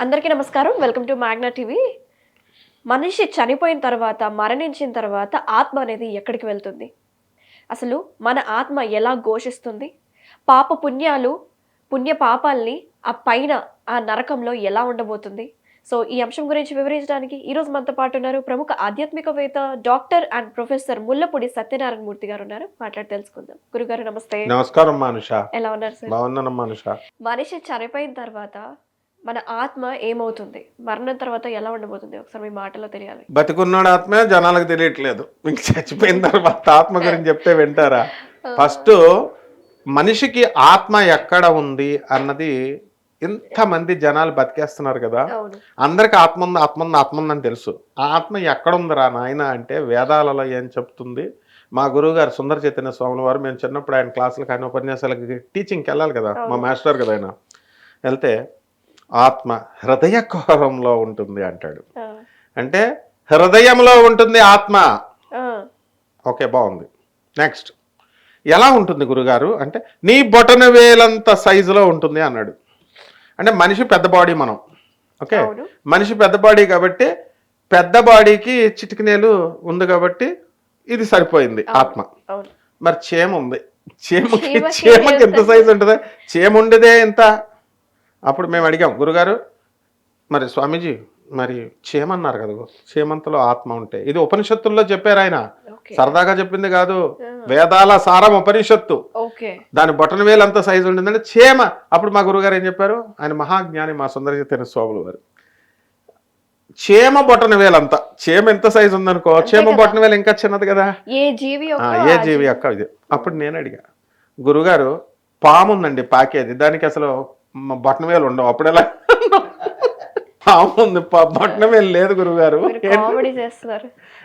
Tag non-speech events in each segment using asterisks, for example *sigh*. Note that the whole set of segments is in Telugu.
అందరికీ నమస్కారం. Welcome to Magna TV. మనిషి చనిపోయిన తర్వాత మరణించిన తర్వాత ఆత్మ అనేది ఎక్కడికి వెళ్తుంది? అసలు మన ఆత్మ ఎలా ఘోషిస్తుంది? పాప పుణ్యాలు పుణ్య పాపాల్ని ఆ పైన ఆ నరకంలో ఎలా ఉండబోతుంది? సో ఈ అంశం గురించి వివరించడానికి ఈరోజు మనతో పాటు ఉన్నారు ప్రముఖ ఆధ్యాత్మికవేత్త doctor and professor Mullapudi Satyanarayana Murthy garu ఉన్నారు. మాట్లాడి తెలుసుకుందాం. గురుగారు నమస్తే. నమస్కారం మానుష. ఎలా ఉన్నారు సార్? మనిషి చనిపోయిన తర్వాత మన ఆత్మ ఏమవుతుంది? మరణం తర్వాత ఎలా ఉండబోతుంది? ఒకసారి మీ మాటలో తెలియాలి. బతికున్నాడు ఆత్మే జనాలకు తెలియట్లేదు. మీకు చచ్చిపోయిన తర్వాత ఆత్మ గురించి చెప్తే వింటారా? ఫస్ట్ మనిషికి ఆత్మ ఎక్కడ ఉంది అన్నది ఇంతమంది జనాలు బతికేస్తున్నారు కదా. అందరికి ఆత్మ ఉంది ఆత్మ ఉంది ఆత్మ ఉంది అని తెలుసు. ఆ ఆత్మ ఎక్కడ ఉందిరా నాయన అంటే వేదాలలో ఏం చెప్తుంది? మా గురువు గారు సుందర చైతన్య స్వాముల వారు మేము చిన్నప్పుడు ఆయన క్లాసులకు ఆయన ఉపన్యాసాలకి టీచింగ్కి వెళ్ళాలి కదా. మా మాస్టర్ కదా ఆయన. వెళ్తే ఆత్మ హృదయ కోరంలో ఉంటుంది అంటాడు. అంటే హృదయంలో ఉంటుంది ఆత్మ. ఓకే బాగుంది. నెక్స్ట్. ఎలా ఉంటుంది గురుగారు? అంటే నీ బొటన వేలంత సైజులో ఉంటుంది అన్నాడు. అంటే మనిషి పెద్ద బాడీ మనం. ఓకే? మనిషి పెద్ద బాడీ కాబట్టి పెద్ద బాడీకి చిటికినేలు ఉంది కాబట్టి ఇది సరిపోయింది ఆత్మ. మరి చీమ ఉంది. చీమకి చీమకి ఎంత ఎంత సైజు ఉంటుంది చీమ ఉండేదే ఎంత? అప్పుడు మేము అడిగాం గురుగారు మరి స్వామీజీ మరి చీమ అన్నారు కదా చీమంతలో ఆత్మ ఉంటే. ఇది ఉపనిషత్తుల్లో చెప్పారు ఆయన. సరదాగా చెప్పింది కాదు. వేదాల సారం ఉపనిషత్తు. దాని బొటన వేలు అంత సైజు ఉంటుందంటే చీమ అప్పుడు మా గురుగారు ఏం చెప్పారు? ఆయన మహాజ్ఞాని మా సుందర చైతన్య స్వాములు వారు. చీమ బొటన వేలంత చీమ ఎంత సైజు ఉందనుకో చీమ కదా. బొటన వేలు ఇంకా చిన్నది కదా. ఏ జీవి ఏ జీవి అక్క ఇది. అప్పుడు నేను అడిగా గురుగారు పాము ఉందండి పాకేది. దానికి అసలు మ- బొటన వేలు ఉండవు. అప్పుడు ఎలా? ఉంది. బొటన వేలు లేదు గురుగారు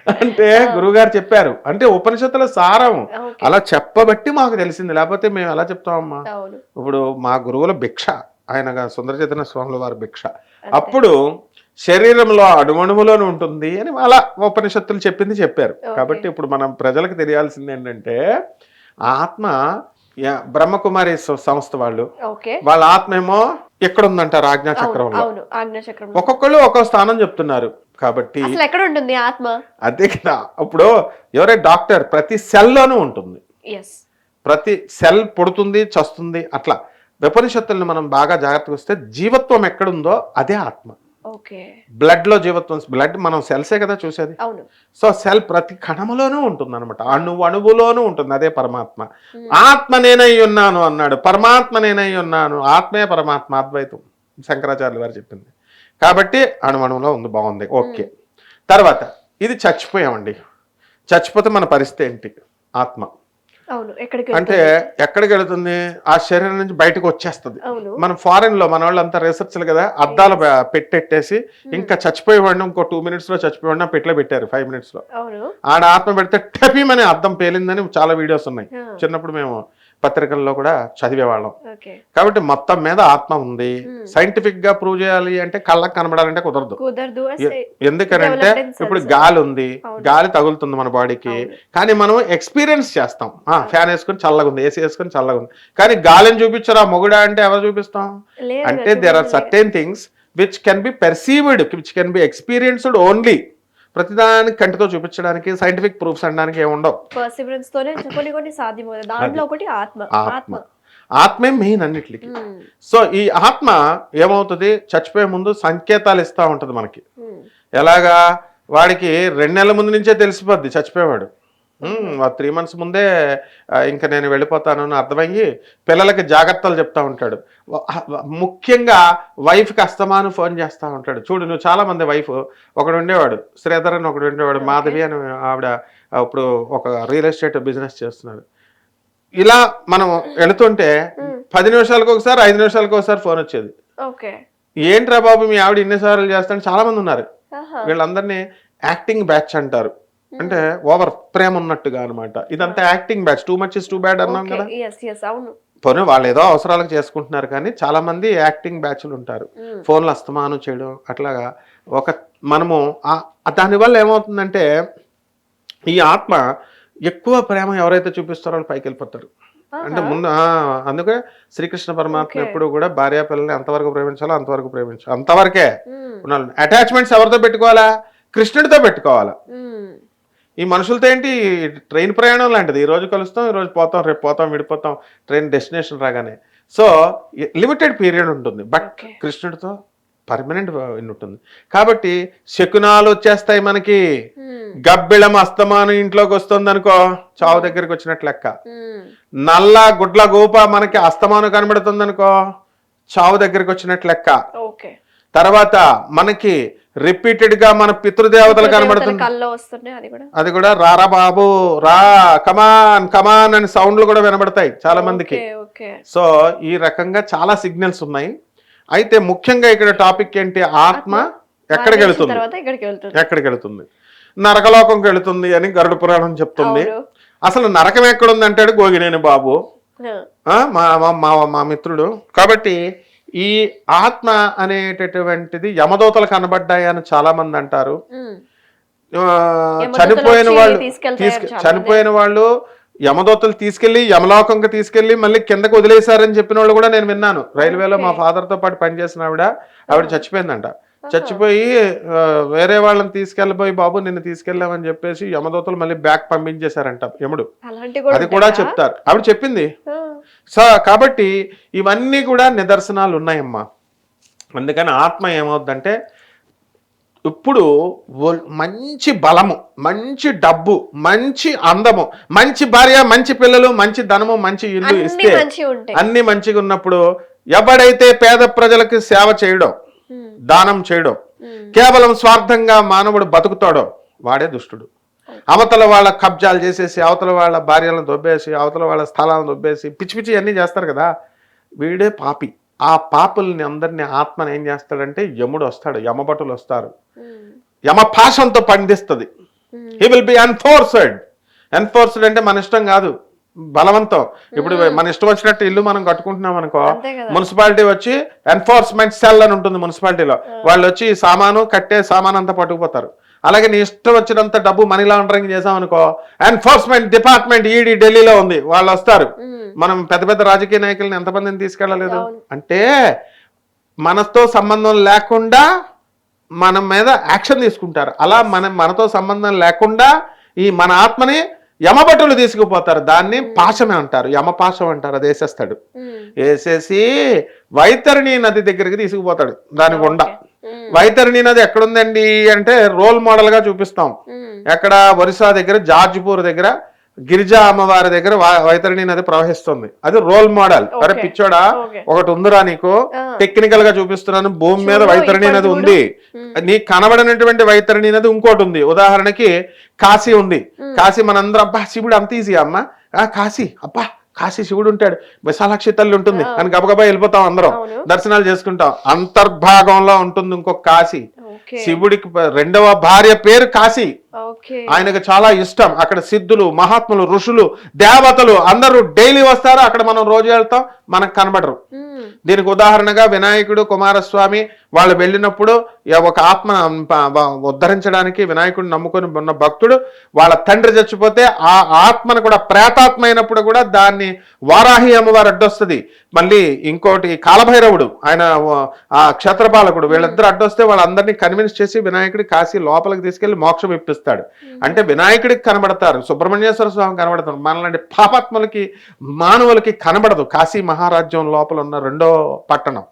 అంటే గురుగారు చెప్పారు. అంటే ఉపనిషత్తుల సారం. అలా చెప్పబట్టి మాకు తెలిసింది. లేకపోతే మేము ఎలా చెప్తామమ్మా? ఇప్పుడు మా గురువుల భిక్ష. ఆయన సుందర చైతన్య స్వాముల వారి భిక్ష. అప్పుడు శరీరంలో అణువణువులోనే ఉంటుంది అని అలా ఉపనిషత్తులు చెప్పింది చెప్పారు. కాబట్టి ఇప్పుడు మనం ప్రజలకు తెలియాల్సింది ఏంటంటే ఆత్మ బ్రహ్మకుమారి సంస్థ వాళ్ళు. వాళ్ళ ఆత్మ ఏమో ఎక్కడ ఉందంటారు ఆజ్ఞా చక్రంలో. ఒక్కొక్కళ్ళు ఒక్కో స్థానం చెప్తున్నారు. కాబట్టి అసలు ఎక్కడ ఉంటుంది ఆత్మ? అదే కదా. ఇప్పుడు ఎవరే? డాక్టర్ ప్రతి సెల్లోనూ ఉంటుంది. ప్రతి సెల్ పుడుతుంది చస్తుంది అట్లా. విపనిషత్తుల్ని మనం బాగా జాగ్రత్తగా వస్తే జీవత్వం ఎక్కడుందో అదే ఆత్మ. బ్లడ్లో జీవత్వం బ్లడ్ మనం సెల్సే కదా చూసేది. సో సెల్ ప్రతి కణములోనూ ఉంటుంది అనమాట అణువు అణువులోనూ ఉంటుంది. అదే పరమాత్మ. ఆత్మ నేనై ఉన్నాను అన్నాడు. పరమాత్మ నేనై ఉన్నాను. ఆత్మే పరమాత్మ అద్వైతం. శంకరాచార్యులు వారు చెప్పింది. కాబట్టి అణువణువులో ఉంది బాగుంది. ఓకే. తర్వాత ఇది చచ్చిపోయామండి. చచ్చిపోతే మన పరిస్థితి ఏంటి? ఆత్మ. అంటే? ఎక్కడికి వెళుతుంది? ఆ శరీరం నుంచి బయటకు వచ్చేస్తుంది. మనం ఫారెన్లో మన వాళ్ళు అంతా రీసెర్చ్లు కదా అద్దాలు పెట్టెట్టేసి ఇంకా చచ్చిపోయేవాడిని ఇంకో టూ మినిట్స్లో చచ్చిపోయినా పెట్లో పెట్టారు ఫైవ్ మినిట్స్లో. ఆడ ఆత్మ పెడితే టపీమని అద్దం పేలిందని చాలా వీడియోస్ ఉన్నాయి. చిన్నప్పుడు మేము పత్రికల్లో కూడా చదివేవాళ్ళం కాబట్టి మొత్తం మీద ఆత్మ ఉంది. సైంటిఫిక్గా ప్రూవ్ చేయాలి అంటే కళ్ళకు కనబడాలంటే కుదరదు. ఎందుకనంటే ఇప్పుడు. గాలి ఉంది. గాలి తగులుతుంది మన బాడీకి. కానీ మనం ఎక్స్పీరియన్స్ చేస్తాం. ఆ ఫ్యాన్ వేసుకొని చల్లగా ఉంది ఏసీ వేసుకొని చల్లగా ఉంది. కానీ గాలిని చూపించరా? మొగుడా అంటే ఎవరు చూపిస్తాం? అంటే there are certain things which can be perceived which can be experienced only ప్రతిదానికి కంటితో చూపించడానికి సైంటిఫిక్ ప్రూఫ్స్ అనడానికి ఏమి ఉండవు. పర్సివరెన్స్ తోనే కొన్ని కొన్ని సాధ్యమవుతుంది దాంట్లో ఒకటి ఆత్మ. ఆత్మ. ఆత్మ. ఆత్మే మెయిన్ అన్నిటికి. ఉమ్, సో ఈ ఆత్మ ఏమవుతుంది? చచ్చిపోయే ముందు సంకేతాలు ఇస్తా ఉంటది మనకి. ఉమ్, ఎలాగా? వాడికి రెండు నెలల ముందు నుంచే తెలిసిపోద్ది చచ్చిపోయేవాడు. త్రీ మంత్స్ ముందే ఆ, ఇంకా నేను వెళ్ళిపోతాను అని అర్థమయ్యి పిల్లలకి జాగ్రత్తలు చెప్తా ఉంటాడు. ముఖ్యంగా వైఫ్కి అస్తమాను ఫోన్ చేస్తూ ఉంటాడు. చూడు నువ్వు చాలా మంది వైఫ్. ఒకడు ఉండేవాడు శ్రీధర్ అని ఒకడు ఉండేవాడు మాధవి అని ఆవిడ ఆ, ఇప్పుడు ఒక రియల్ ఎస్టేట్ బిజినెస్ చేస్తున్నాడు. ఇలా మనం వెళుతుంటే పది నిమిషాలకు ఒకసారి ఐదు నిమిషాలకు ఒకసారి ఫోన్ వచ్చేది. ఓకే. ఏంట్రా బాబు మీ ఆవిడ ఇన్నిసార్లు చేస్తాను? చాలా మంది ఉన్నారు వీళ్ళందరినీ యాక్టింగ్ బ్యాచ్ అంటారు. అంటే ఓవర్ ప్రేమ ఉన్నట్టుగా అనమాట ఇదంతా acting batch. Too much is too bad అన్నాం కదా? అవును. పోనీ వాళ్ళు ఏదో అవసరాలకు చేసుకుంటున్నారు కానీ చాలా మంది యాక్టింగ్ బ్యాచ్లు ఉంటారు. ఉమ్, ఫోన్లు అస్తమానం చేయడం అట్లాగా ఒక మనము దానివల్ల ఏమవుతుందంటే ఈ ఆత్మ ఎక్కువ ప్రేమ ఎవరైతే చూపిస్తారో వాళ్ళు పైకి వెళ్ళిపోతారు. అంటే ముందు అందుకే శ్రీకృష్ణ పరమాత్మ. ఎప్పుడు కూడా భార్య పిల్లల్ని ఎంతవరకు ప్రేమించాలో అంతవరకు ప్రేమించాలి అంతవరకే అటాచ్మెంట్స్ ఎవరితో పెట్టుకోవాలా? కృష్ణుడితో పెట్టుకోవాలా? ఈ మనుషులతో ఏంటి? ట్రైన్ ప్రయాణం లాంటిది. ఈ రోజు కలుస్తాం ఈ రోజు పోతాం రేపు పోతాం విడిపోతాం ట్రైన్ డెస్టినేషన్ రాగానే. సో లిమిటెడ్ పీరియడ్ ఉంటుంది. బట్. కృష్ణుడితో పర్మనెంట్ ఉంటుంది. కాబట్టి శకునాలు వచ్చేస్తాయి మనకి. గబ్బిళం అస్తమానం ఇంట్లోకి వస్తుంది అనుకో చావు దగ్గరికి వచ్చినట్లు లెక్క. నల్ల గుడ్ల గోప మనకి అస్తమానం కనబడుతుంది అనుకో చావు దగ్గరికి వచ్చినట్లు లెక్క. ఓకే. తర్వాత మనకి రిపీటెడ్గా మన పితృదేవతలు కనబడుతుంది. అది కూడా. రారా బాబు రా కమాన్ కమాన్ అని సౌండ్లు కూడా వినబడతాయి చాలా మందికి. సో ఈ రకంగా చాలా సిగ్నల్స్ ఉన్నాయి. అయితే ముఖ్యంగా ఇక్కడ టాపిక్ ఏంటి? ఆత్మ ఎక్కడికి వెళుతుంది? ఎక్కడికి వెళుతుంది? నరకలోకంకి వెళుతుంది అని గరుడ పురాణం చెప్తుంది. అసలు నరకం ఎక్కడుంది అంటాడు గోగినేని బాబు. మా మా మిత్రుడు. కాబట్టి ఈ ఆత్మ అనేటటువంటిది యమదూతలు కనబడ్డాయి అని చాలా మంది అంటారు చనిపోయిన వాళ్ళు తీసుకె- చనిపోయిన వాళ్ళు యమదూతలు తీసుకెళ్ళి యమలోకంకి తీసుకెళ్ళి మళ్ళీ కిందకు వదిలేశారని చెప్పిన వాళ్ళు కూడా నేను విన్నాను. రైల్వేలో మా. ఫాదర్తో పాటు పనిచేసిన ఆవిడ ఆవిడ చచ్చిపోయిందంట. చచ్చిపోయి వేరే వాళ్ళని తీసుకెళ్ళిపోయి బాబు నిన్ను తీసుకెళ్ళామని చెప్పేసి యమదూతలు మళ్ళీ బ్యాక్ పంపించేశారంట యముడు. అది కూడా? చెప్తారు. ఆవిడ చెప్పింది. సో కాబట్టి ఇవన్నీ కూడా నిదర్శనాలు ఉన్నాయమ్మా. అందుకని ఆత్మ ఏమవుద్దంటే ఇప్పుడు మంచి బలము మంచి డబ్బు మంచి అందము మంచి భార్య మంచి పిల్లలు మంచి ధనము మంచి ఇల్లు ఇస్తే అన్ని మంచిగా ఉన్నప్పుడు ఎవడైతే పేద ప్రజలకు సేవ చేయడం దానం చేయడం కేవలం స్వార్థంగా మానవుడు బతుకుతాడో వాడే దుష్టుడు. అవతల వాళ్ళ కబ్జాలు చేసేసి అవతల వాళ్ళ భార్యలను దొబ్బేసి అవతల వాళ్ళ స్థలాలను దొబ్బేసి పిచ్చి పిచ్చి అన్నీ చేస్తారు కదా. వీడే పాపి. ఆ పాపుల్ని అందరినీ ఆత్మని ఏం చేస్తాడంటే యముడు వస్తాడు యమభటులు వస్తారు. యమ పాశంతో పండిస్తుంది. He will be enforced enforced అంటే మన ఇష్టం కాదు. బలవంతం. ఇప్పుడు మన ఇష్టం వచ్చినట్టు ఇల్లు మనం కట్టుకుంటున్నాం అనుకో మున్సిపాలిటీ వచ్చి ఎన్ఫోర్స్మెంట్ సెల్ అని ఉంటుంది మున్సిపాలిటీలో. వాళ్ళు వచ్చి సామాను కట్టే సామాన్ అంతా పట్టుకుపోతారు. అలాగే నీ ఇష్టం వచ్చినంత డబ్బు మనీ లాండరింగ్ చేసాం అనుకో ఎన్ఫోర్స్మెంట్ డిపార్ట్మెంట్ ఈడీ ఢిల్లీలో ఉంది. వాళ్ళు వస్తారు. మనం పెద్ద పెద్ద రాజకీయ నాయకుల్ని ఎంతమందిని తీసుకెళ్ళలేదు. అంటే మనతో సంబంధం లేకుండా మన మీద యాక్షన్ తీసుకుంటారు. అలా మన మనతో సంబంధం లేకుండా ఈ మన ఆత్మని యమభటులు తీసుకుపోతారు. దాన్ని పాశమే అంటారు. యమపాశం అంటారు. అది వేసేస్తాడు. వేసేసి వైతరిణి నది దగ్గరికి తీసుకుపోతాడు. దాని గుండా. వైతరిణి నది ఎక్కడుందండి అంటే రోల్ మోడల్గా చూపిస్తాం. ఎక్కడ ఒరిస్సా దగ్గర జార్జిపూర్ దగ్గర గిరిజా అమ్మవారి దగ్గర వైతరిణి నది ప్రవహిస్తుంది. అది రోల్ మోడల్. అరే. పిచ్చోడా. ఒకటి ఉందిరా నీకు. టెక్నికల్గా చూపిస్తున్నాను భూమి మీద వైతరిణి నది. ఉంది. నీకు కనబడినటువంటి వైతరిణి నది ఇంకోటి ఉంది. ఉదాహరణకి కాశీ ఉంది. కాశీ మనందరం అబ్బా శివుడు అంత ఈజీ అమ్మా. కాశీ అబ్బా. కాశీ శివుడు ఉంటాడు. విశాలాక్షి తల్లి ఉంటుంది. అని గబగబా వెళ్ళిపోతాం అందరం. దర్శనాలు చేసుకుంటాం. అంతర్భాగంలో ఉంటుంది ఇంకొక కాశీ. శివుడికి రెండవ భార్య పేరు కాశీ. ఆయనకు చాలా ఇష్టం. అక్కడ సిద్ధులు మహాత్ములు ఋషులు దేవతలు అందరూ డైలీ వస్తారు. అక్కడ మనం రోజు వెళ్తాం. మనకు కనబడరు. దీనికి ఉదాహరణగా వినాయకుడు కుమారస్వామి వాళ్ళు వెళ్ళినప్పుడు ఒక ఆత్మ ఉద్ధరించడానికి వినాయకుడిని నమ్ముకొని ఉన్న భక్తుడు వాళ్ళ తండ్రి చచ్చిపోతే ఆ ఆత్మను కూడా ప్రేతాత్మ అయినప్పుడు కూడా దాన్ని వారాహి అమ్మవారు అడ్డొస్తుంది. మళ్ళీ ఇంకోటి కాలభైరవుడు ఆయన ఆ క్షేత్రపాలకుడు వీళ్ళిద్దరు అడ్డొస్తే వాళ్ళందరినీ కన్విన్స్ చేసి వినాయకుడి కాశీ లోపలికి తీసుకెళ్ళి మోక్షం ఇప్పిస్తాడు. అంటే వినాయకుడికి కనబడతారు సుబ్రహ్మణ్యేశ్వర స్వామి కనబడతారు మనలాంటి పాపాత్మలకి మానవులకి కనబడదు. కాశీ మహారాజ్యం లోపల ఉన్న రెండో పట్టణం.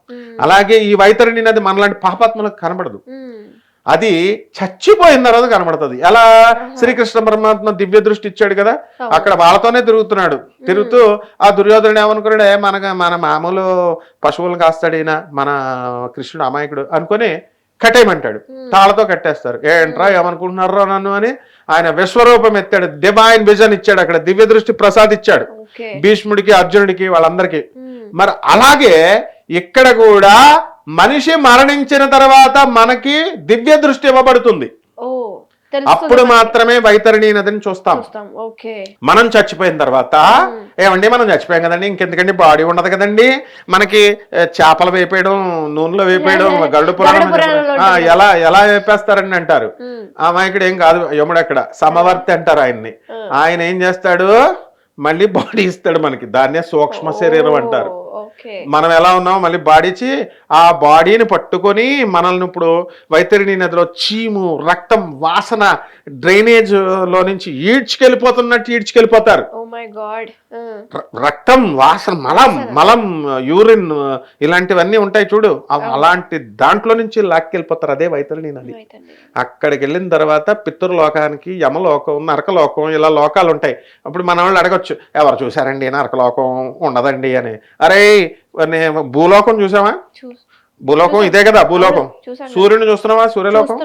అలాగే ఈ వైతరిణి నది మనలాంటి పాపాత్మలకు కనబడదు. అది చచ్చిపోయిన తర్వాత కనబడుతుంది. ఎలా? శ్రీకృష్ణ పరమాత్మ దివ్య దృష్టి ఇచ్చాడు కదా. అక్కడ వాళ్ళతోనే తిరుగుతున్నాడు. తిరుగుతూ ఆ దుర్యోధనుడు ఏమనుకున్నాడు? "ఏ, మన మన మామూలు పశువులను కాస్తాడు ఈయన మన కృష్ణుడు అమాయకుడు? అనుకొని కట్టేయమంటాడు. తాళతో కట్టేస్తారు. ఏంట్రా ఏమనుకుంటున్నారా నన్ను? అని ఆయన విశ్వరూపం ఎత్తాడు. డివైన్ విజన్ ఇచ్చాడు అక్కడ. దివ్య దృష్టి ప్రసాదిచ్చాడు. ఓకే. భీష్ముడికి అర్జునుడికి వాళ్ళందరికీ. మరి అలాగే ఇక్కడ కూడా మనిషి మరణించిన తర్వాత మనకి దివ్య దృష్టి ఇవ్వబడుతుంది. అప్పుడు మాత్రమే వైతరిణి నదిని చూస్తాం. మనం చచ్చిపోయిన తర్వాత ఏమండి మనం చచ్చిపోయాం కదండి ఇంకెందుకండి బాడీ ఉండదు కదండి మనకి చేపలు వేపేయడం నూనెలో వేపేయడం. గరుడు పురాణం. ఎలా ఎలా వేపేస్తారని అంటారు. ఉమ్, ఆ మాయకుడు ఏం కాదు యముడు అక్కడ సమవర్తి అంటారు ఆయన్ని. ఆయన ఏం చేస్తాడు? మళ్ళీ బాడీ ఇస్తాడు మనకి. దాన్నే సూక్ష్మ శరీరం అంటారు. మనం ఎలా ఉన్నామో మళ్ళీ బాడీ ఇచ్చి ఆ బాడీని పట్టుకొని మనల్ని ఇప్పుడు వైతరిణి నదిలో చీము రక్తం వాసన డ్రైనేజ్లో నుంచి ఈడ్చుకెళ్ళిపోతున్నట్టు ఈడ్చుకెళ్ళిపోతారు. ర- రక్తం వాసన మలం మలం యూరిన్ ఇలాంటివన్నీ ఉంటాయి చూడు. అలాంటి దాంట్లో నుంచి లాక్కెళ్ళిపోతారు అదే వైతరిణి నది అక్కడికి వెళ్ళిన తర్వాత పితృలోకానికి యమలోకం నరకలోకం ఇలా లోకాలు ఉంటాయి అప్పుడు మన వాళ్ళు అడగొచ్చు ఎవరు చూసారండి నరకలోకం? ఉండదండి అని. అరే భూలోకం చూసావా? భూలోకం ఇదే కదా భూలోకం. సూర్యుని చూస్తున్నావా? సూర్యలోకం?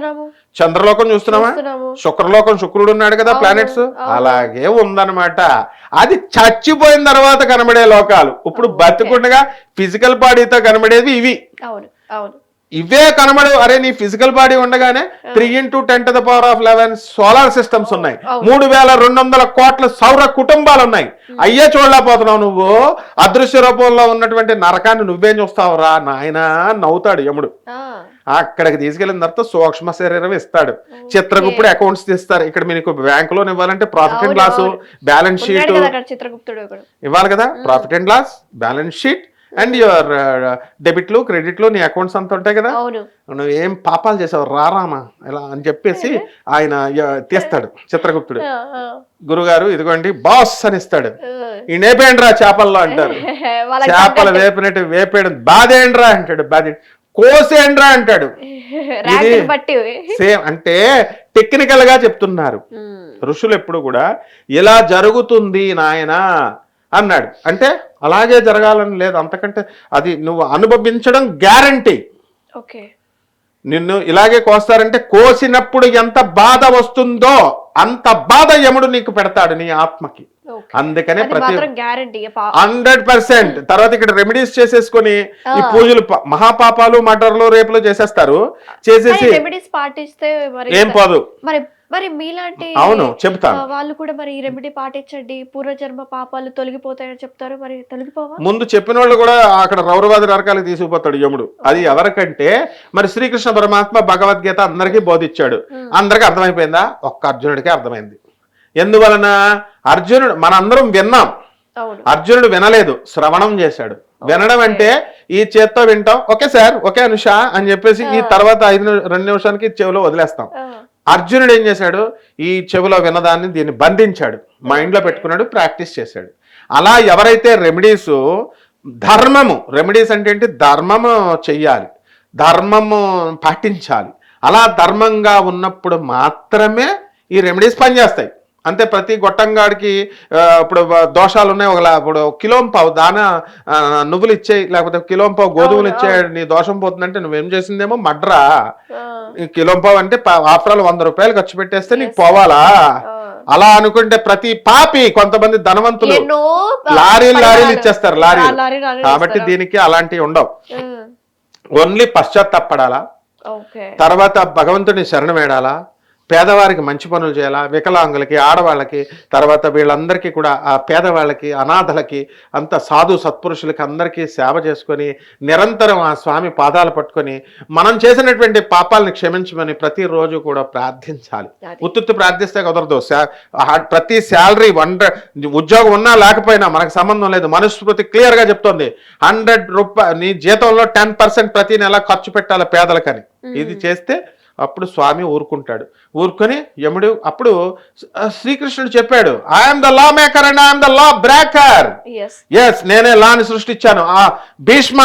చంద్రలోకం చూస్తున్నావా? శుక్రలోకం శుక్రుడు ఉన్నాడు కదా ప్లానెట్స్. అలాగే ఉందన్నమాట. అది చచ్చిపోయిన తర్వాత కనబడే లోకాలు. ఇప్పుడు. బతికుండగా ఫిజికల్ బాడీతో కనబడేది ఇవి. అవును అవును. ఇవే కనబడవు అరే నీ ఫిజికల్ బాడీ ఉండగానే three into ten to the power of eleven solar systems ఉన్నాయి. మూడు వేల రెండు వందల కోట్ల సౌర కుటుంబాలు ఉన్నాయి అయ్యే చూడలేకపోతున్నావు నువ్వు. అదృశ్య రూపంలో ఉన్నటువంటి నరకాన్ని నువ్వేం చూస్తావురా? నాయనా నవ్వుతాడు యముడు. అక్కడికి తీసుకెళ్ళిన తర్వాత సూక్ష్మ శరీరం ఇస్తాడు. చిత్రగుప్పుడు అకౌంట్స్ తీస్తారు. ఇక్కడ మీకు బ్యాంక్ లోన్ ఇవ్వాలంటే profit and loss. Balance sheet చిత్రగుప్తుడు ఇవ్వాలి కదా? Profit and loss balance sheet and your డెబిట్లు క్రెడిట్లు నీ అకౌంట్స్ అంతా ఉంటాయి కదా? నువ్వు ఏం పాపాలు చేసావు? రారామా ఇలా అని చెప్పేసి ఆయన తీస్తాడు చిత్రగుప్తుడు. గురుగారు ఇదిగోండి బాస్ అని ఇస్తాడు. ఈ నేపేండ్రా చేపల్లో అంటారు. *laughs* చేపలు వేపినట్టు వేపేయడం బాధేండ్రా అంటాడు బాధే కోసేండ్రా అంటాడు. *laughs* సేమ్ అంటే టెక్నికల్గా చెప్తున్నారు ఋషులు ఎప్పుడు కూడా ఇలా జరుగుతుంది నాయనా అన్నాడు. అంటే అలాగే జరగాలని లేదు. అంతకంటే అది నువ్వు అనుభవించడం గ్యారంటీ. ఓకే. నిన్ను ఇలాగే కోస్తారంటే కోసినప్పుడు ఎంత బాధ వస్తుందో అంత బాధ యముడు నీకు పెడతాడు నీ ఆత్మకి. అందుకనే అది ప్రతి హండ్రెడ్ పర్సెంట్. తర్వాత ఇక్కడ రెమెడీస్ చేసేసుకొని ఈ పూజలు మహాపాపాలు మటర్లు రేపులు చేసేస్తారు. చేసేసి ఏం పోదు. మరి మరి మీలాంటి అవును చెప్తాను. వాళ్ళు కూడా మరి ఈ రెమెడీ పాటించండి. పూర్వజన్మ పాపాలు తొలగిపోతాయని చెప్తారు. మరి తొలగిపోవా? ముందు చెప్పిన వాళ్ళు కూడా అక్కడ రౌరవాది నరకాలకు తీసుకుపోతాడు యముడు. అది ఎవరికంటే మరి శ్రీకృష్ణ పరమాత్మ భగవద్గీత అందరికీ బోధించాడు. అందరికీ అర్థమైపోయిందా? ఒక్క అర్జునుడికే అర్థమైంది. ఎందువలన? అర్జునుడు మనందరం విన్నాం. అర్జునుడు వినలేదు శ్రవణం చేశాడు. వినడం అంటే ఈ చేత్తో వింటాం ఓకే సార్ ఓకే అనుష అని చెప్పేసి ఈ తర్వాత ఐదు రెండు నిమిషానికి చెవిలో వదిలేస్తాం. అర్జునుడు ఏం చేశాడు? ఈ చెవిలో విన్నదాన్ని దీన్ని బంధించాడు. మైండ్లో పెట్టుకున్నాడు ప్రాక్టీస్ చేశాడు. అలా ఎవరైతే రెమెడీస్ ధర్మము రెమెడీస్ అంటే ఏంటి? ధర్మము చెయ్యాలి. ధర్మము పాటించాలి. అలా ధర్మంగా ఉన్నప్పుడు మాత్రమే ఈ రెమెడీస్ పనిచేస్తాయి. అంతే ప్రతి గొట్టంగాడికి ఇప్పుడు దోషాలు ఉన్నాయి ఒక ఇప్పుడు కిలోం పావు దాన నువ్వులు ఇచ్చేయి లేకపోతే కిలోం పావు గోధుమలు అవును, ఇచ్చే నీ దోషం పోతుందంటే నువ్వేం చేసిందేమో మడ్రా. ఆ, ఈ కిలో పావు అంటే ఆఫ్టర్ ఆల్ వంద రూపాయలు ఖర్చు పెట్టేస్తే నీకు పోవాలా. అలా అనుకుంటే ప్రతి పాపి కొంతమంది ధనవంతులు లారీలు లారీలు. ఇచ్చేస్తారు లారీలు. లారీ లారీ కాబట్టి. దీనికి అలాంటివి ఉండవు. ఓన్లీ పశ్చాత్తాపడాలా? తర్వాత భగవంతుని శరణం వేడాలా? పేదవారికి మంచి పనులు చేయాలా? వికలాంగులకి ఆడవాళ్ళకి తర్వాత వీళ్ళందరికీ కూడా ఆ పేదవాళ్ళకి అనాథలకి అంత సాధు సత్పురుషులకి అందరికీ సేవ చేసుకొని నిరంతరం ఆ స్వామి పాదాలు పట్టుకొని మనం చేసినటువంటి పాపాలని క్షమించమని ప్రతిరోజు కూడా ప్రార్థించాలి. ఉత్తుత్తు ప్రార్థిస్తే కుదరదు. ప్రతి శాలరీ హండ్రెడ్ ఉద్యోగం ఉన్నా లేకపోయినా మనకు సంబంధం లేదు. మనుస్మృతి క్లియర్గా చెప్తోంది. హండ్రెడ్ రూపాయ నీ జీతంలో టెన్ పర్సెంట్ ప్రతి నెల ఖర్చు పెట్టాలి పేదలకని. ఇది చేస్తే అప్పుడు స్వామి ఊరుకుంటాడు. ఊరుకొని యముడు అప్పుడు శ్రీకృష్ణుడు చెప్పాడు I'm the lawmaker and I'm the lawbreaker yes yes నేనే లాని సృష్టించాను. ఆ భీష్మ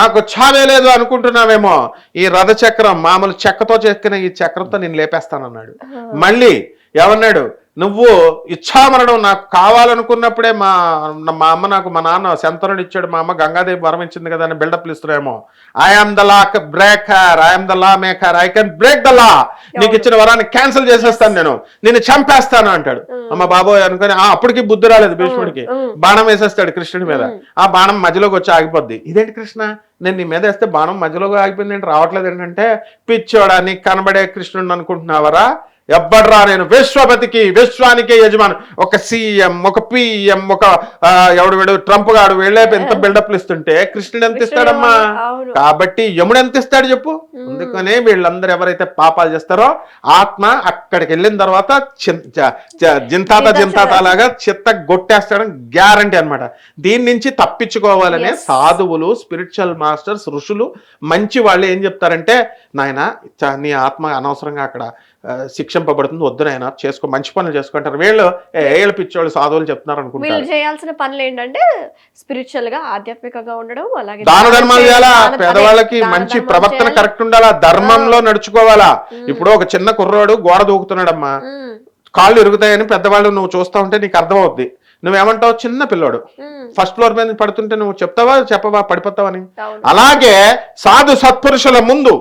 నాకు చావే లేదు అనుకుంటున్నావేమో. ఈ రథ చక్రం మామూలు చెక్కతో చెక్కిన ఈ చక్రంతో నేను లేపేస్తానన్నాడు. మళ్ళీ ఏమన్నాడు నువ్వు ఇచ్చామరణం నాకు కావాలనుకున్నప్పుడే మా మా అమ్మ నాకు మా నాన్న శంతనుడు ఇచ్చాడు మా అమ్మ గంగాదేవి వరం ఇచ్చింది కదా అని buildup ఇస్తున్నాయేమో I'm the lawbreaker I'm the lawmaker I can break the law నీకు ఇచ్చిన వరాన్ని క్యాన్సిల్ చేసేస్తాను నేను. నిన్ను చంపేస్తాను అంటాడు. అమ్మ బాబోయ్ అనుకుని ఆ అప్పటికి బుద్ధి రాలేదు భీష్ముడికి. బాణం వేసేస్తాడు కృష్ణుడి మీద. ఆ బాణం మధ్యలోకి వచ్చి ఆగిపోద్ది. ఇదేంటి కృష్ణ? నేను నీ మీద వేస్తే బాణం మధ్యలోకి ఆగిపోయింది ఏంటి? రావట్లేదు ఏంటంటే పిచ్చోడా నీకు కనబడే కృష్ణుడు అనుకుంటున్నావరా? ఎవ్వడ్రా నేను విశ్వపతికి విశ్వానికే యజమాను. ఒక సీఎం ఒక పిఎం ఒక ఎవడు వీడు ట్రంప్ గాడు వీళ్ళే ఎంత బిల్డప్లు ఇస్తుంటే కృష్ణుడు ఎంత ఇస్తాడమ్మా. కాబట్టి యముడు ఎంత ఇస్తాడు చెప్పు? అందుకనే వీళ్ళందరూ ఎవరైతే పాపాలు చేస్తారో ఆత్మ అక్కడికి వెళ్ళిన తర్వాత జింతాత జింతాత. లాగా చిత్త గొట్టేస్తాడని గ్యారంటీ అన్నమాట. దీని నుంచి తప్పించుకోవాలనే. సాధువులు స్పిరిచువల్ మాస్టర్స్ ఋషులు మంచి వాళ్ళు ఏం చెప్తారంటే నాయన నీ ఆత్మ అనవసరంగా అక్కడ శిక్షింపబడుతుంది. వద్దు నాయన చేసుకో మంచి పనులు చేసుకుంటారు. వీళ్ళు ఏళ్ళు పిచ్చోళ్ళు సాధువులు చెప్తున్నారు వీళ్ళు అనుకుంటారు చేయాల్సిన పనులు ఏంటంటే స్పిరిచువల్గా ఆధ్యాత్మికంగా ఉండడం అలాగే దాన ధర్మాలు చేయాలా? పేదవాళ్ళకి మంచి ప్రవర్తన. కరెక్ట్ ఉండాలా? ధర్మంలో నడుచుకోవాలా? ఇప్పుడు ఒక చిన్న కుర్రోడు గోడ దూకుతున్నాడమ్మా. కాళ్ళు ఇరుగుతాయని పెద్దవాళ్ళు నువ్వు చూస్తా ఉంటే నీకు అర్థమవుద్ది. నువ్వేమంటావు? చిన్న పిల్లోడు. ఫస్ట్ ఫ్లోర్ మీద పడుతుంటే నువ్వు చెప్తావా? చెప్పవా? పడిపోతావని. అలాగే సాధు సత్పురుషుల ముందు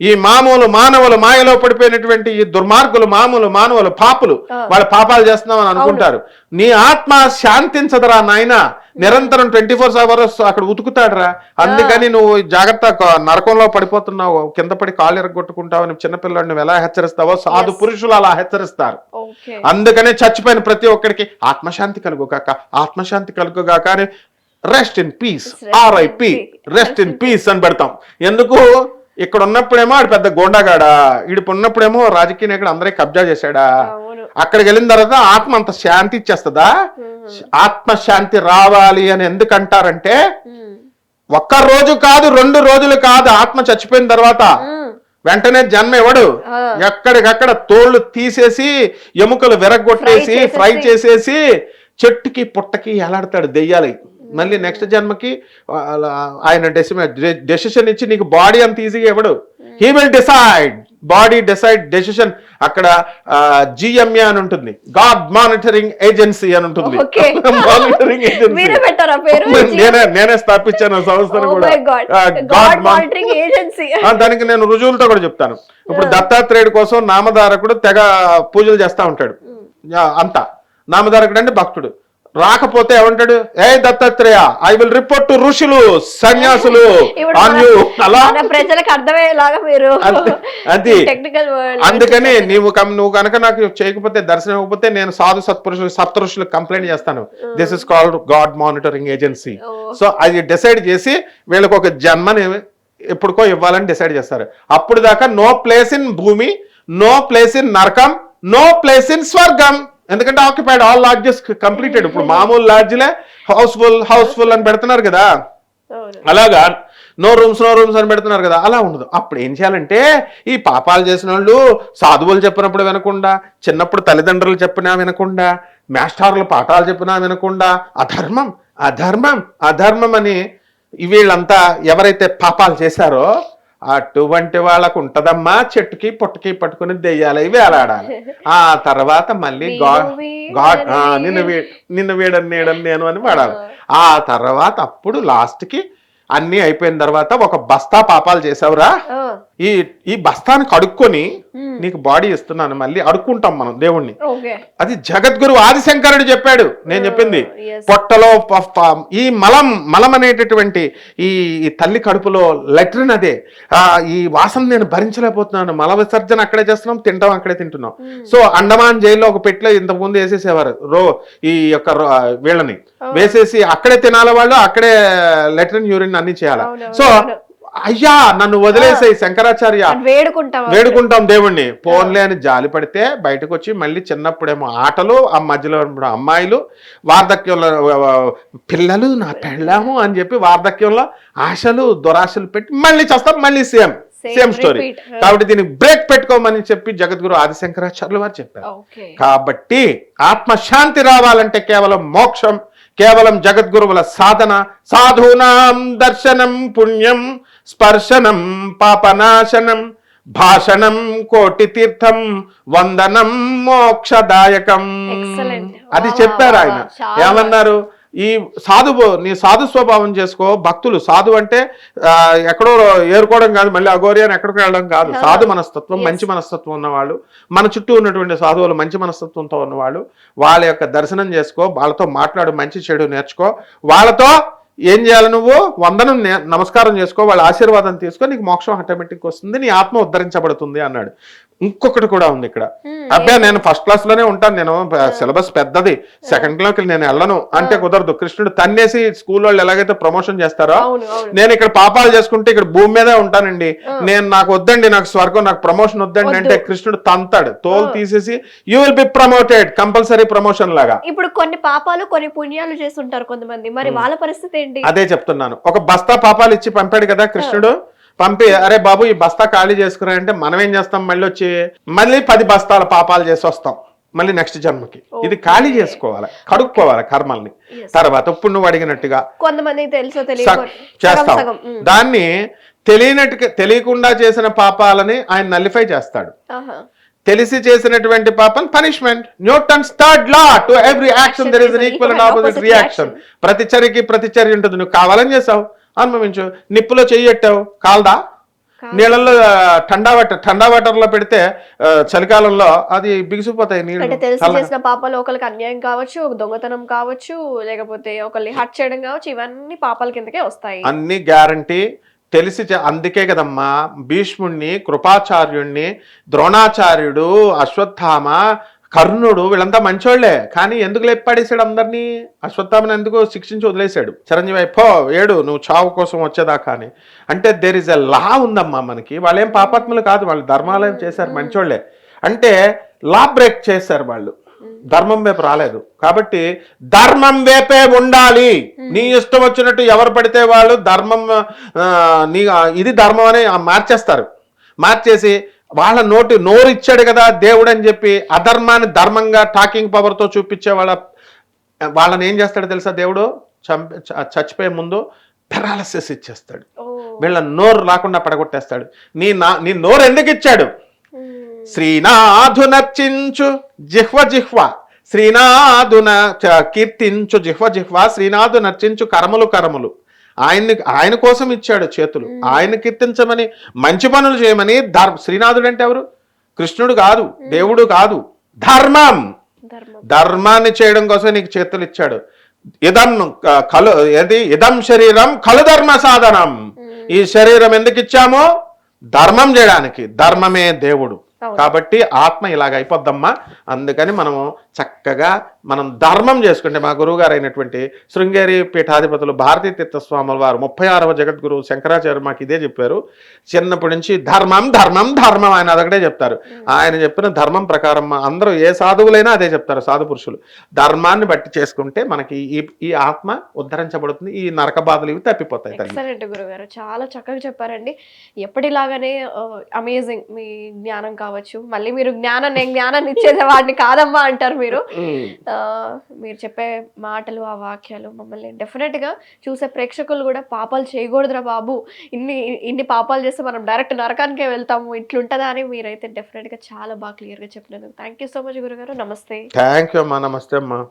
ఈ మామూలు మానవులు మాయలో పడిపోయినటువంటి ఈ దుర్మార్గులు మామూలు మానవులు పాపులు. వాళ్ళ పాపాలు చేస్తున్నామని అనుకుంటారు. నీ ఆత్మ శాంతించదురా నాయన. నిరంతరం ట్వంటీ ఫోర్ అవర్స్ అక్కడ ఉతుకుతాడురా. అందుకని నువ్వు జాగ్రత్త నరకంలో పడిపోతున్నావు. కింద పడి కాళ్ళు ఎరగొట్టుకుంటావు అని చిన్నపిల్లడు నువ్వు ఎలా హెచ్చరిస్తావో సాధు. పురుషులు అలా హెచ్చరిస్తారు. అందుకనే చచ్చిపోయిన ప్రతి ఒక్కడికి ఆత్మశాంతి కలుగుగాక ఆత్మశాంతి కలుగుగాక అని rest in peace RIP. Rest in peace అని పెడతాం. ఎందుకు? ఇక్కడ ఉన్నప్పుడేమో ఆడు పెద్ద గోండాగాడా? ఈడు ఉన్నప్పుడేమో రాజకీయ నాయకుడు అందరికి కబ్జా చేశాడా? అక్కడికి వెళ్ళిన తర్వాత ఆత్మ అంత శాంతి ఇచ్చేస్తుందా? ఆత్మ శాంతి రావాలి అని ఎందుకంటారంటే ఒక్క రోజు కాదు రెండు రోజులు కాదు ఆత్మ చచ్చిపోయిన తర్వాత వెంటనే జన్మ ఇవ్వడు. ఎక్కడికక్కడ తోళ్ళు తీసేసి ఎముకలు విరగొట్టేసి ఫ్రై చేసేసి. చేసేసి చెట్టుకి పుట్టకి ఎలాడతాడు దెయ్యాలి. మళ్ళీ నెక్స్ట్ జన్మకి ఆయన డెసిషన్ ఇచ్చి నీకు బాడీ అంత ఈజీగా ఇవ్వడు. He will decide body decide decision అక్కడ జిఎంఏ అని ఉంటుంది. గాడ్ మానిటరింగ్ ఏజెన్సీ అని ఉంటుంది. *laughs* *laughs* మానిటరింగ్ ఏజెన్సీ పేరు? *laughs* నేనే నేనే స్థాపించాను సంస్థను కూడా. గాడ్ మానిటరింగ్ ఏజెన్సీ దానికి నేను రుజువులతో కూడా చెప్తాను. ఇప్పుడు దత్తాత్రేయుడి కోసం నామధారకుడు తెగ పూజలు చేస్తా ఉంటాడు. యా, అంతా. నామధారకుడు అంటే భక్తుడు. రాకపోతే ఏమంటాడు? ఏ Dattatreya I will report to ఋషులు సన్యాసులు. అలా? ప్రజలకు అర్థమయ్యేలాగా మీరు అది టెక్నికల్ అందుకని నీవు నువ్వు కనుక నాకు చేయకపోతే దర్శనం ఇవ్వకపోతే నేను సాధు సత్పురుషులు సప్త ఋషులకు కంప్లైంట్ చేస్తాను. This is called god monitoring agency. So అది డిసైడ్ చేసి వీళ్ళకి ఒక జన్మని ఎప్పుడుకో ఇవ్వాలని డిసైడ్ చేస్తారు. అప్పుడు దాకా నో ప్లేస్ ఇన్ భూమి నో ప్లేస్ ఇన్ నరకం నో ప్లేస్ ఇన్ స్వర్గం. ఎందుకంటే ఆక్యుపైడ్ ఆల్ లాడ్జెస్ కంప్లీటెడ్ ఇప్పుడు మామూలు లాడ్జ్లే హౌస్ఫుల్ హౌస్ఫుల్ అని పెడుతున్నారు కదా. అలాగా? నో రూమ్స్ నో రూమ్స్ అని పెడుతున్నారు కదా. అలా ఉండదు. అప్పుడు ఏం చేయాలంటే ఈ పాపాలు చేసిన వాళ్ళు సాధువులు చెప్పినప్పుడు వినకుండా చిన్నప్పుడు తల్లిదండ్రులు చెప్పినా వినకుండా మాస్టార్లు పాఠాలు చెప్పినా వినకుండా అధర్మం అధర్మం అధర్మం అని వీళ్ళంతా ఎవరైతే పాపాలు చేశారో అటువంటి వాళ్ళకు ఉంటదమ్మా చెట్టుకి పుట్టకి పట్టుకుని దెయ్యాలి వేలాడాలి. ఆ తర్వాత మళ్ళీ గాడ్ గాడ్ నిన్ను నిన్ను వీడని నీడని నేను అని వాడాలి. ఆ. తర్వాత అప్పుడు లాస్ట్కి అన్ని అయిపోయిన తర్వాత ఒక బస్తా పాపాలు చేసావురా? ఈ ఈ బస్తాని కడుక్కొని నీకు బాడీ ఇస్తున్నాను మళ్ళీ అడుక్కుంటాం మనం దేవుణ్ణి. అది జగద్గురు ఆదిశంకరుడు చెప్పాడు నేను చెప్పింది. పొట్టలో ఈ మలం మలం అనేటటువంటి ఈ తల్లి కడుపులో లెట్రిన్ అదే. ఆ ఈ వాసన నేను భరించలేకపోతున్నాను మల విసర్జన అక్కడే చేస్తున్నాం తింటాం అక్కడే తింటున్నాం. సో అండమాన్ జైల్లో ఒక పెట్లో ఇంతకు ముందు వేసేసేవారు రో ఈ యొక్క వీళ్ళని. వేసేసి అక్కడే తినాలి వాళ్ళు అక్కడే లెట్రిన్ యూరిన్ అన్ని చేయాలి. సో. అయ్యా నన్ను వదిలేసేయి శంకరాచార్య. వేడుకుంటాం వేడుకుంటాం దేవుణ్ణి. పోన్లే అని జాలి పడితే బయటకు వచ్చి మళ్ళీ చిన్నప్పుడేమో ఆటలు ఆ మధ్యలో అమ్మాయిలు వార్ధక్యంలో పిల్లలు నా పెళ్ళాము అని చెప్పి వార్ధక్యంలో ఆశలు దురాశలు పెట్టి మళ్ళీ చేస్తాం మళ్ళీ సేమ్ సేమ్ స్టోరీ. కాబట్టి దీనికి బ్రేక్ పెట్టుకోమని చెప్పి జగద్గురు ఆదిశంకరాచార్యులు వారు చెప్పారు. కాబట్టి ఆత్మశాంతి రావాలంటే కేవలం మోక్షం కేవలం జగద్గురువుల సాధన సాధూనాం దర్శనం పుణ్యం స్పర్శనం పాపనాశనం భాషణం కోటి తీర్థం వందనం మోక్షదాయకం. అది చెప్పారు ఆయన. ఏమన్నారు? ఈ సాధు నీ సాధు స్వభావం చేసుకో భక్తులు. సాధు అంటే ఎక్కడో ఏరుకోవడం కాదు మళ్ళీ అఘోరి అని ఎక్కడికి వెళ్ళడం కాదు. సాధు మనస్తత్వం మంచి మనస్తత్వం ఉన్నవాళ్ళు. మన చుట్టూ ఉన్నటువంటి సాధువులు మంచి మనస్తత్వంతో ఉన్నవాళ్ళు. వాళ్ళ యొక్క దర్శనం చేసుకో వాళ్ళతో మాట్లాడు మంచి చెడు నేర్చుకో. వాళ్ళతో ఏం చేయాలి నువ్వు? వందనం నమస్కారం చేసుకో వాళ్ళ ఆశీర్వాదం తీసుకో నీకు మోక్షం ఆటోమేటిక్ వస్తుంది నీ ఆత్మ ఉద్ధరించబడుతుంది అన్నాడు. ఇంకొకటి కూడా ఉంది ఇక్కడ. అబ్బాయి నేను ఫస్ట్ క్లాస్లోనే ఉంటాను నేను. సిలబస్ పెద్దది. సెకండ్లోకి నేను వెళ్ళను. అంటే కుదరదు. కృష్ణుడు తన్నేసి స్కూల్ వాళ్ళు ఎలాగైతే ప్రమోషన్ చేస్తారో నేను ఇక్కడ పాపాలు చేసుకుంటే ఇక్కడ భూమి మీదే ఉంటానండి. నేను నాకు వద్దండి నాకు స్వర్గం నాకు ప్రమోషన్ వద్దండి అంటే కృష్ణుడు తంతాడు. తోలు తీసేసి you will be promoted compulsory promotion లాగా. ఇప్పుడు కొన్ని పాపాలు కొన్ని పుణ్యాలు చేస్తుంటారు కొంతమంది. మరి వాళ్ళ పరిస్థితి ఏంటి? అదే చెప్తున్నాను. ఒక బస్తా పాపాలు ఇచ్చి పంపాడు కదా కృష్ణుడు. పంపి అరే బాబు ఈ బస్తా ఖాళీ చేసుకురా అంటే మనం ఏం చేస్తాం? మళ్ళీ వచ్చి మళ్ళీ పది బస్తాల పాపాలు చేసి వస్తాం. మళ్ళీ నెక్స్ట్ జన్మకి. ఇది ఖాళీ చేసుకోవాలి. కడుక్కోవాలి కర్మల్ని. తర్వాత ఇప్పుడు నువ్వు అడిగినట్టుగా తెలుసో సగం చేస్తాం. దాన్ని తెలియనట్టుగా తెలియకుండా చేసిన పాపాలని ఆయన నల్లిఫై చేస్తాడు. తెలిసి చేసినటువంటి పాపం punishment. Newton's third law to every action. There is equal and opposite reaction ప్రతి చర్యకి ప్రతి చర్య ఉంటుంది. నువ్వు కావాలని చేసావు. అనుభవించు నిప్పులో చెయ్యట్టావు కాల్దా. నీళ్ళల్లో ఠండా వాటర్ ఠండా వాటర్లో పెడితే చలికాలంలో అది బిగుసిపోతాయి నీళ్ళు. తెలిసి. చేసిన పాపాలు ఒకరికి అన్యాయం కావచ్చు ఒక దొంగతనం కావచ్చు లేకపోతే ఒకరిని హర్ట్ చేయడం కావచ్చు ఇవన్నీ పాపాల కిందకే వస్తాయి. అన్ని గ్యారంటీ. తెలిసి అందుకే కదమ్మా భీష్ముణ్ణి కృపాచార్యుణ్ణి ద్రోణాచార్యుడు అశ్వత్థామ కర్ణుడు వీళ్ళంతా మంచోళ్ళే కానీ ఎందుకు లేపాడేశాడు అందరినీ? అశ్వత్థామని ఎందుకు శిక్షించి వదిలేశాడు. చిరంజీవి పో ఏడు నువ్వు చావు కోసం వచ్చేదాకా అని. అంటే దేర్ ఇస్ ఎ లా ఉందమ్మా మనకి. వాళ్ళేం పాపాత్ములు కాదు వాళ్ళు ధర్మాలయం చేశారు మంచోళ్ళే. అంటే లా బ్రేక్ చేశారు వాళ్ళు. ధర్మం వైపు రాలేదు. కాబట్టి ధర్మం వైపే ఉండాలి. నీ ఇష్టం వచ్చినట్టు ఎవరు పడితే వాళ్ళు ధర్మం నీ ఇది ధర్మం అని మార్చేస్తారు. మార్చేసి వాళ్ళ నోటి నోరు ఇచ్చాడు కదా దేవుడు అని చెప్పి అధర్మాన్ని ధర్మంగా టాకింగ్ పవర్తో చూపించే వాళ్ళ వాళ్ళని ఏం చేస్తాడు తెలుసా దేవుడు? చంపి చచ్చిపోయే ముందు పెరాలసిస్ ఇచ్చేస్తాడు. వీళ్ళ నోరు రాకుండా పడగొట్టేస్తాడు. నీ నా నీ నోరు ఎందుకు ఇచ్చాడు? ఉమ్. శ్రీనాథునర్చించు జిహ్వ జిహ్వ శ్రీనాథున కీర్తించు జిహ్వ జిహ్వ శ్రీనాథు నర్చించు కరములు కరములు. ఆయన్ని ఆయన కోసం ఇచ్చాడు చేతులు. ఆయన కీర్తించమని మంచి పనులు చేయమని ధర్మ శ్రీనాథుడు అంటే ఎవరు? కృష్ణుడు కాదు దేవుడు కాదు. ధర్మం. ధర్మం. ధర్మాన్ని చేయడం కోసం నీకు చేతులు ఇచ్చాడు. ఇదం కలు ఏది? ఇదం శరీరం కలు ధర్మ సాధనం. ఈ శరీరం ఎందుకు ఇచ్చామో? ధర్మం చేయడానికి. ధర్మమే దేవుడు. కాబట్టి ఆత్మ ఇలాగ అయిపోద్దమ్మా. అందుకని మనము చక్కగా మనం ధర్మం చేసుకుంటే మా గురువు గారు అయినటువంటి శృంగేరి పీఠాధిపతులు భారతీ తీర్థస్వాముల వారు ముప్పై ఆరవ జగద్గురు శంకరాచార్య మాకు ఇదే చెప్పారు. చిన్నప్పటి నుంచి ధర్మం ధర్మం ధర్మం ఆయన అదొకటే చెప్తారు. ఆయన చెప్పిన ధర్మం ప్రకారం అందరూ ఏ సాధువులైనా అదే చెప్తారు సాధు పురుషులు. ధర్మాన్ని బట్టి చేసుకుంటే మనకి ఈ ఈ ఆత్మ ఉద్ధరించబడుతుంది ఈ నరక బాధలు ఇవి తప్పిపోతాయి ఎక్సలెంట్ గురుగారు. చాలా చక్కగా చెప్పారండి. ఎప్పటిలాగానే అమేజింగ్ మీ జ్ఞానం కావచ్చు. మళ్ళీ మీరు జ్ఞానం నేను జ్ఞానాన్ని ఇచ్చేదే వాడిని కాదమ్మా అంటారు మీరు. మీరు చెప్పే మాటలు ఆ వాక్యాలు మమ్మల్ని డెఫినెట్గా చూసే ప్రేక్షకులు కూడా పాపాలు చేయకూడదురా బాబు. ఇన్ని ఇన్ని పాపాలు చేస్తే మనం డైరెక్ట్ నరకానికే వెళ్తాము. ఇట్లుంటదా అని మీరైతే డెఫినెట్గా చాలా బాగా క్లియర్గా చెప్పినందుకు థ్యాంక్ యూ సో మచ్ గురుగారు. నమస్తే. థ్యాంక్ యూ అమ్మా. నమస్తే అమ్మా.